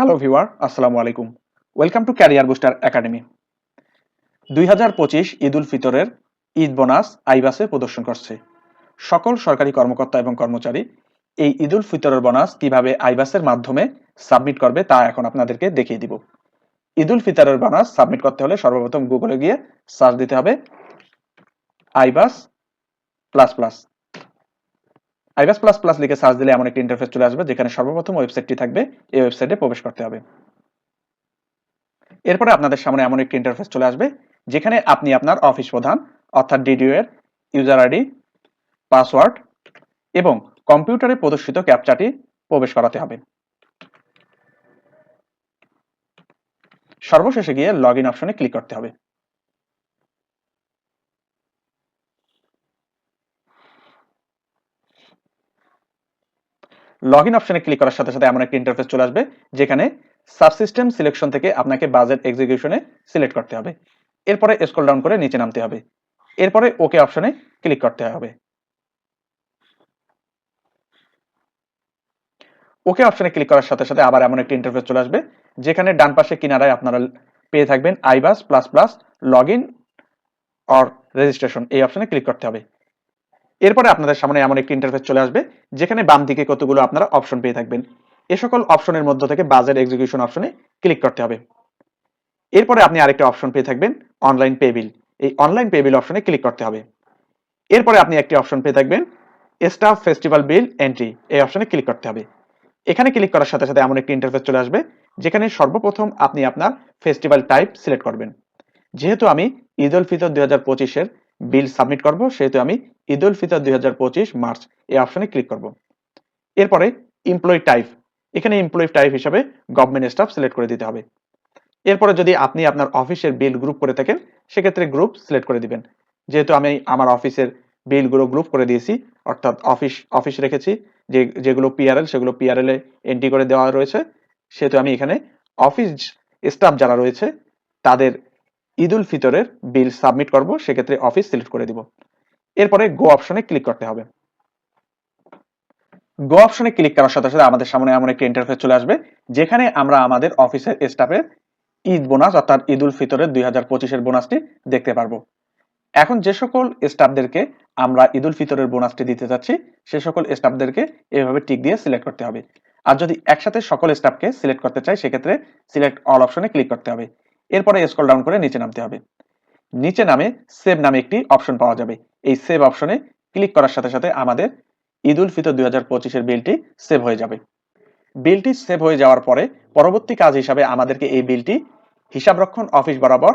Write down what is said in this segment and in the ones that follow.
Hello viewer আসসালামু আলাইকুম welcome to career booster academy দুই হাজার পঁচিশ ঈদ উল ফিতরের ঈদ বোনাস আইবাসে প্রদর্শন করছে। সকল সরকারি কর্মকর্তা এবং কর্মচারী এই ঈদ উল ফিতরের বোনাস কীভাবে আইবাসের মাধ্যমে সাবমিট করবে তা এখন আপনাদেরকে দেখিয়ে দিব। ঈদ উল ফিতরের বোনাস সাবমিট করতে হলে সর্বপ্রথম গুগলে গিয়ে সার্চ দিতে হবে iBAS plus plus. IBAS plus plus লিখে সার্চ দিলে এমন একটি ইন্টারফেস চলে আসবে যেখানে সর্বপ্রথম ওয়েবসাইটটি থাকবে, এই ওয়েবসাইটে প্রবেশ করতে হবে। এরপরে আপনাদের সামনে এমন একটি ইন্টারফেস চলে আসবে, যেখানে আপনি আপনার অফিস প্রধান, অর্থাৎ ডিডিও এর ইউজার আইডি পাসওয়ার্ড এবং কম্পিউটারে প্রদর্শিত ক্যাপচাটি প্রবেশ করাতে হবে। সর্বশেষে গিয়ে লগ ইন অপশনে ক্লিক করতে হবে। লগ ইন অপশনে ক্লিক করার সাথে সাথে এমন একটি ইন্টারফেস চলে আসবে, যেখানে সাবসিস্টেম সিলেকশন থেকে আপনাকে বাজেট এক্সিকিউশনে সিলেক্ট করতে হবে। এরপরে স্ক্রল ডাউন করে নিচে নামতে হবে। এরপরে ওকে অপশনে ক্লিক করতে হবে। ওকে অপশনে ক্লিক করার সাথে সাথে আবার এমন একটি ইন্টারফেস চলে আসবে, যেখানে ডান পাশে কিনারায় আপনারা পেয়ে থাকবেন iBAS plus plus log in or registration এই অপশনে ক্লিক করতে হবে। এরপরে আপনাদের সামনে এমন একটি ইন্টারফেস চলে আসবে, যেখানে বাম দিকে কতগুলো আপনারা অপশন পেয়ে থাকবেন। এ সকল অপশনের মধ্য থেকে বাজেট এক্সিকিউশন অপশনে ক্লিক করতে হবে। এরপরে আপনি আরেকটা অপশন পেয়ে থাকবেন অনলাইন পে বিল এই অনলাইন পে বিল অপশনে ক্লিক করতে হবে। এরপরে আপনি একটি অপশন পেয়ে থাকবেন স্টাফ ফেস্টিভ্যাল বিল এন্ট্রি এই অপশনে ক্লিক করতে হবে। এখানে ক্লিক করার সাথে সাথে এমন একটি ইন্টারফেস চলে আসবে, যেখানে সর্বপ্রথম আপনি আপনার ফেস্টিভ্যাল টাইপ সিলেক্ট করবেন। যেহেতু আমি ঈদ উল ফিতর দুই হাজার পঁচিশের বিল সাবমিট করব, সেহেতু আমি ঈদ উল ফিতর দুই হাজার পঁচিশ মার্চ এই অপশনে ক্লিক করব। এরপরে এমপ্লয়ি টাইপ এখানে এমপ্লয়ি টাইপ হিসাবে গভর্নমেন্ট স্টাফ সিলেক্ট করে দিতে হবে। এরপরে যদি আপনি আপনার অফিসের বিল গ্রুপ করে থাকেন, সেক্ষেত্রে গ্রুপ সিলেক্ট করে দিবেন। যেহেতু আমি আমার অফিসের বিলগুলো গ্রুপ করে দিয়েছি, অর্থাৎ অফিস অফিস রেখেছি, যে, যেগুলো পিআরএল সেগুলো পিআরএল এ এন্ট্রি করে দেওয়া রয়েছে। সেহেতু আমি এখানে অফিস স্টাফ যারা রয়েছে, তাদের ঈদ উল ফিতরের বিল সাবমিট করব, সেক্ষেত্রে অফিস সিলেক্ট করে দিব। এরপরে গো অপশনে ক্লিক করতে হবে। গো অপশনে ক্লিক করার সাথে সাথে আমাদের সামনে এমন একটি ইন্টারফেস চলে আসবে, যেখানে আমরা আমাদের অফিসের স্টাফের ঈদ বোনাস অর্থাৎ ঈদ উল ফিতরের দুই হাজার পঁচিশের বোনাসটি দেখতে পারব। এখন যে সকল স্টাফদেরকে আমরা ঈদ উল ফিতরের বোনাসটি দিতে যাচ্ছি, সে সকল স্টাফদেরকে এভাবে টিক দিয়ে সিলেক্ট করতে হবে। আর যদি একসাথে সকল স্টাফকে সিলেক্ট করতে চাই, সেক্ষেত্রে সিলেক্ট অল অপশনে ক্লিক করতে হবে। এরপরে স্ক্রল ডাউন করে নিচে নামতে হবে। নিচে নামে সেভ নামে একটি অপশন পাওয়া যাবে। এই সেভ অপশনে ক্লিক করার সাথে সাথে আমাদের ঈদ উল ফিতর দুই হাজার বিলটি সেভ হয়ে যাবে। বিলটি সেভ হয়ে যাওয়ার পরে পরবর্তী কাজ হিসাবে আমাদেরকে এই বিলটি হিসাবরক্ষণ অফিস বরাবর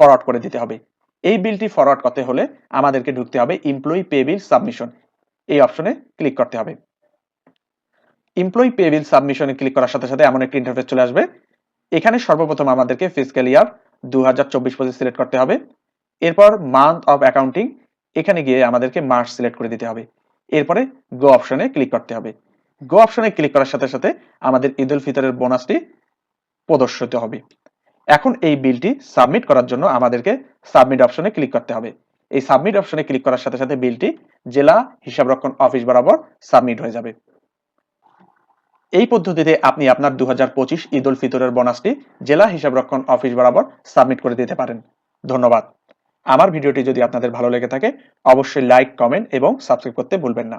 ফরওয়ার্ড করে দিতে হবে। এই বিলটি ফরওয়ার্ড করতে হলে আমাদেরকে ঢুকতে হবে এমপ্লয়ি পে বিল সাবমিশন এই অপশনে ক্লিক করতে হবে। এমপ্লয়ি পে বিল সাবমিশনে ক্লিক করার সাথে সাথে এমন একটি ইন্টারফেস চলে আসবে। এখানে সর্বপ্রথম আমাদেরকে ফিজিক্যাল ইয়ার দু হাজার চব্বিশ সিলেক্ট করতে হবে। এরপর মান্থ অফ অ্যাকাউন্টিং এখানে গিয়ে আমাদেরকে মার্চ সিলেক্ট করে দিতে হবে। এরপরে গো অপশনে ক্লিক করতে হবে। গো অপশনে ক্লিক করার সাথে সাথে আমাদের ঈদ উল ফিতরের বোনাসটি প্রদর্শিত হবে। এখন এই বিলটি সাবমিট করার জন্য আমাদেরকে সাবমিট অপশনে ক্লিক করতে হবে। এই সাবমিট অপশনে ক্লিক করার সাথে সাথে বিলটি জেলা হিসাবরক্ষণ অফিস বরাবর সাবমিট হয়ে যাবে। এই পদ্ধতিতে আপনি আপনার দু হাজার পঁচিশ ঈদ উল ফিতরের বোনাসটি জেলা হিসাবরক্ষণ অফিস বরাবর সাবমিট করে দিতে পারেন। ধন্যবাদ। আমার ভিডিওটি যদি আপনাদের ভালো লেগে থাকে, অবশ্যই লাইক কমেন্ট এবং সাবস্ক্রাইব করতে ভুলবেন না।